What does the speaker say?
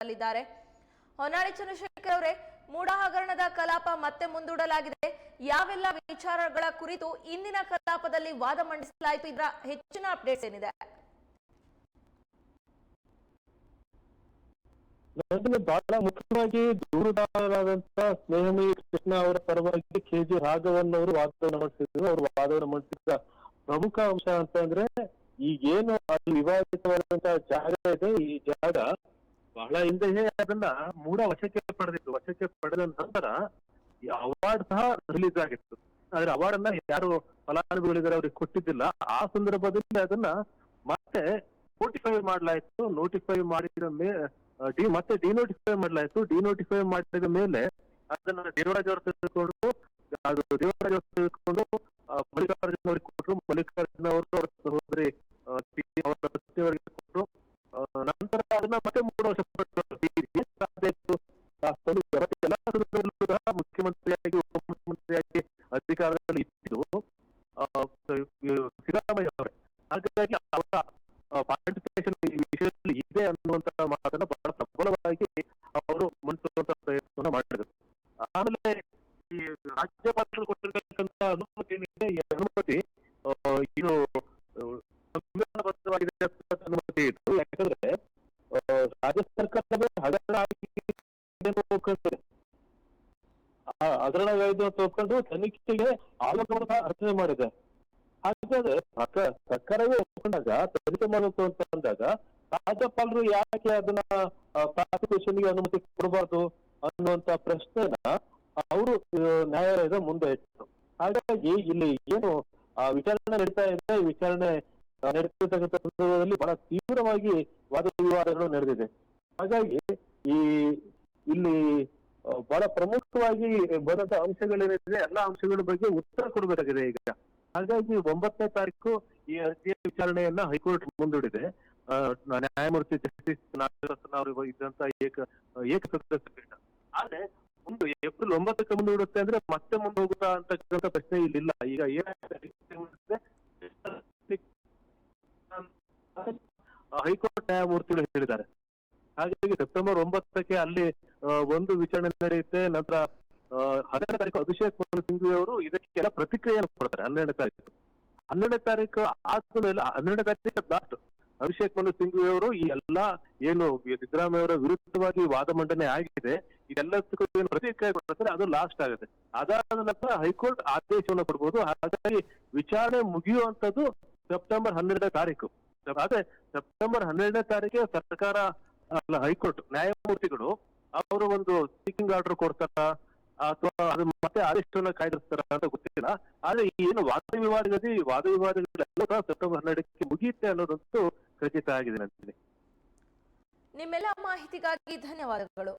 ನೀಡಲಿದ್ದಾರೆ ಹೊನ್ನಾಳಿ ಚಂದ್ರಶೇಖರ್ ಅವರೇ ಮೂಡ ಹಗರಣದ ಕಲಾಪ ಮತ್ತೆ ಮುಂದೂಡಲಾಗಿದೆ. ಯಾವೆಲ್ಲ ವಿಚಾರಗಳ ಕುರಿತು ಇಂದಿನ ಕಲಾಪದಲ್ಲಿ ವಾದ ಮಂಡಿಸಲಾಯಿತು, ಇದರ ಹೆಚ್ಚಿನ ಅಪ್ಡೇಟ್ಸ್ ಏನಿದೆ? ಬಹಳ ಮುಖ್ಯವಾಗಿ ದೂರದಾರರಾದಂತ ಸ್ನೇಹಮಿ ಕೃಷ್ಣ ಅವರ ಪರವಾಗಿ ಕೆ ಜಿ ರಾಘವನ್ ಅವರು ವಾದವನ್ನು ಮಂಡಿಸಿದ್ರು. ಅವರು ವಾದವನ್ನು ಪ್ರಮುಖ ಅಂಶ ಅಂತಂದ್ರೆ, ಈಗೇನು ಅಲ್ಲಿ ವಿವಾದಿತವಾದಂತಹ ಜಾಗ ಇದೆ, ಈ ಜಾಗ ಬಹಳ ಹಿಂದೆಯೇ ಅದನ್ನ ಮೂಡ ವಶಕ್ಕೆ ಪಡೆದಿತ್ತು. ವಶಕ್ಕೆ ಪಡೆದ ನಂತರ ಅವಾರ್ಡ್ ಸಹ ರಿಲೀಸ್ ಆಗಿತ್ತು. ಆದ್ರೆ ಅವಾರ್ಡ್ ಅನ್ನ ಯಾರು ಫಲಾನುಭವಿಗಳಿದ್ದಾರೆ ಅವ್ರಿಗೆ ಕೊಟ್ಟಿದ್ದಿಲ್ಲ. ಆ ಸಂದರ್ಭದಲ್ಲಿ ಅದನ್ನ ಮತ್ತೆ ನೋಟಿಫೈ ಮಾಡಲಾಯಿತು. ನೋಟಿಫೈ ಮಾಡಿದ ಮೇಲೆ ಡಿ, ಮತ್ತೆ ಡಿನೋಟಿಫೈ ಮಾಡಲಾಯಿತು. ಡಿನೋಟಿಫೈ ಮಾಡಿದ ಮೇಲೆ ಅದನ್ನ ದೇವರಾಜ್ ಅವರು ತೆಗೆದುಕೊಂಡು ಅದು ಸಿದ್ದರಾಮಯ್ಯ ಅವರೇ. ಹಾಗಾಗಿ ಅವರ ಪಾರ್ಟಿಸಿಪೇಷನ್ ಈ ವಿಷಯದಲ್ಲಿ ಇದೆ ಅನ್ನುವಂತ ಮಾತನ್ನ ಬಹಳ ಪ್ರಬಲವಾಗಿ ಅವರು ಮಂಡಿಸುವಂತ ಪ್ರಯತ್ನ ಮಾಡಿದ್ರು. ಆಮೇಲೆ ಈ ರಾಜ್ಯಪಾಲರು ಕೊಟ್ಟಿರತಕ್ಕಂತ ಅನುಮತಿ ಏನಿದೆ? ಈ ಅನುಮತಿ ಇದು ಸಂವಿಧಾನಬದ್ಧವಾಗಿದೆ ಅನುಮತಿ ಇತ್ತು. ಯಾಕಂದ್ರೆ ರಾಜ್ಯ ಸರ್ಕಾರವೇ ಹಗರಣ ಆಗಿ ಒಪ್ಕೊಳ್ತದೆ ಆ ಹಗರಣವಾಗಿದೆ ಅಂತ ತನಿಖೆಗೆ ಆಲೋಕವನ್ನು ಅರ್ಚನೆ ರಚನೆ ಮಾಡಿದೆ ಹಾಗಾದ್ರೆ ಸರ್ಕ- ಸರ್ಕಾರವೇ ಒಪ್ಕೊಂಡಾಗ ತನಿಖೆ ಮಾಡಬೇಕು ಅಂತ ಅಂದಾಗ ರಾಜ್ಯಪಾಲರು ಯಾಕೆ ಅದನ್ನ ಪ್ರಾಸಿಕ್ಯೂಷನ್ಗೆ ಅನುಮತಿ ಕೊಡಬಾರ್ದು ಅನ್ನುವಂತ ಪ್ರಶ್ನೆನ ಅವರು ನ್ಯಾಯಾಲಯದ ಮುಂದೆ ಇಟ್ಟರು. ಹಾಗಾಗಿ ಇಲ್ಲಿ ಏನು ವಿಚಾರಣೆ ನಡೀತಾ ಇದೆ. ವಿಚಾರಣೆ ಆ, ನಡೀತಿರ್ತಕ್ಕಂಥ ಸಂದರ್ಭದಲ್ಲಿ ಬಹಳ ತೀವ್ರವಾಗಿ ವಾದ ವಿವಾದಗಳು ನಡೆದಿದೆ. ಹಾಗಾಗಿ ಈ ಇಲ್ಲಿ ಬಹಳ ಪ್ರಮುಖವಾಗಿ ಬರದ ಅಂಶಗಳೇನಿದೆ ಎಲ್ಲಾ ಅಂಶಗಳ ಬಗ್ಗೆ ಉತ್ತರ ಕೊಡಬೇಕಾಗಿದೆ ಈಗ. ಹಾಗಾಗಿ ಒಂಬತ್ತನೇ ತಾರೀಕು ಈ ಅರ್ಜಿಯ ವಿಚಾರಣೆಯನ್ನ ಹೈಕೋರ್ಟ್ ಮುಂದೂಡಿದೆ. ನ್ಯಾಯಮೂರ್ತಿ ಜಸ್ಟಿಸ್ ನಾಗರತ್ನ ಅವರು ಇದ್ದಂತ ಏಕ ಏಕ ಸದಸ್ಯ ಪೀಠ. ಆದ್ರೆ ಒಂದು ಏಪ್ರಿಲ್ ಒಂಬತ್ತಕ್ಕೆ ಮುಂದೂಡುತ್ತೆ ಅಂದ್ರೆ ಮತ್ತೆ ಮುಂದೆ ಹೋಗುತ್ತಾ ಅಂತಕ್ಕಂಥ ಪ್ರಶ್ನೆ ಇಲ್ಲಿಲ್ಲ ಈಗ ಹೈಕೋರ್ಟ್ ನ್ಯಾಯಮೂರ್ತಿಗಳು ಹೇಳಿದ್ದಾರೆ. ಹಾಗಾಗಿ ಸೆಪ್ಟೆಂಬರ್ ಒಂಬತ್ತಕ್ಕೆ ಅಲ್ಲಿ ಒಂದು ವಿಚಾರಣೆ ನಡೆಯುತ್ತೆ, ನಂತರ ಹನ್ನೆರಡನೇ ತಾರೀಕು ಅಭಿಷೇಕ್ ಮನು ಅವರು ಇದಕ್ಕೆಲ್ಲ ಪ್ರತಿಕ್ರಿಯೆ ಕೊಡ್ತಾರೆ, ಹನ್ನೆರಡನೇ ತಾರೀಕು. ಹನ್ನೆರಡನೇ ತಾರೀಕು ಆದ್ಮೇಲೆ ಹನ್ನೆರಡನೇ ತಾರೀಕು ಲಾಸ್ಟ್ ಅಭಿಷೇಕ್ ಮನು ಸಿಂಘ್ವಿ ಅವರು ಈ ಎಲ್ಲಾ ಏನು ಸಿದ್ದರಾಮಯ್ಯ ಅವರ ವಿರುದ್ಧವಾಗಿ ವಾದ ಮಂಡನೆ ಆಗಿದೆ, ಇದೆಲ್ಲದಕ್ಕೂ ಏನು ಪ್ರತಿಕ್ರಿಯೆ ಕೊಡ್ತಾರೆ, ಅದು ಲಾಸ್ಟ್ ಆಗುತ್ತೆ. ಅದಾದ ನಂತರ ಹೈಕೋರ್ಟ್ ಆದೇಶವನ್ನು ಕೊಡ್ಬೋದು, ಹಾಗಾಗಿ ವಿಚಾರಣೆ ಮುಗಿಯುವಂತದ್ದು ಸೆಪ್ಟೆಂಬರ್ ಹನ್ನೆರಡನೇ ತಾರೀಕು. ಅದೇ ಸೆಪ್ಟೆಂಬರ್ ಹನ್ನೆರಡನೇ ತಾರೀಕಿಗೆ ಸರ್ಕಾರ ಹೈಕೋರ್ಟ್, ನ್ಯಾಯಮೂರ್ತಿಗಳು ಅವರು ಒಂದು ಸ್ಪೀಕಿಂಗ್ ಆರ್ಡರ್ ಕೊಡ್ತಾರ? ಅಥವಾ ಅದು ಮತ್ತೆ ಆದೇಶವನ್ನ ಕಾಯ್ದಿರ್ತಾರ ಅಂತ ಗೊತ್ತಿಲ್ಲ. ಆದ್ರೆ ಏನು ವಾದ ವಿವಾದದಲ್ಲಿ ವಾದ ವಿವಾದಗಳೆಲ್ಲ ಸೆಪ್ಟೆಂಬರ್ ಹನ್ನೆರಡಕ್ಕೆ ಮುಗಿಯುತ್ತೆ ಅನ್ನೋದಂತೂ ಖಚಿತ ಆಗಿದೆ ನಂತೀನಿ ನಿಮ್ಮೆಲ್ಲ ಮಾಹಿತಿಗಾಗಿ ಧನ್ಯವಾದಗಳು.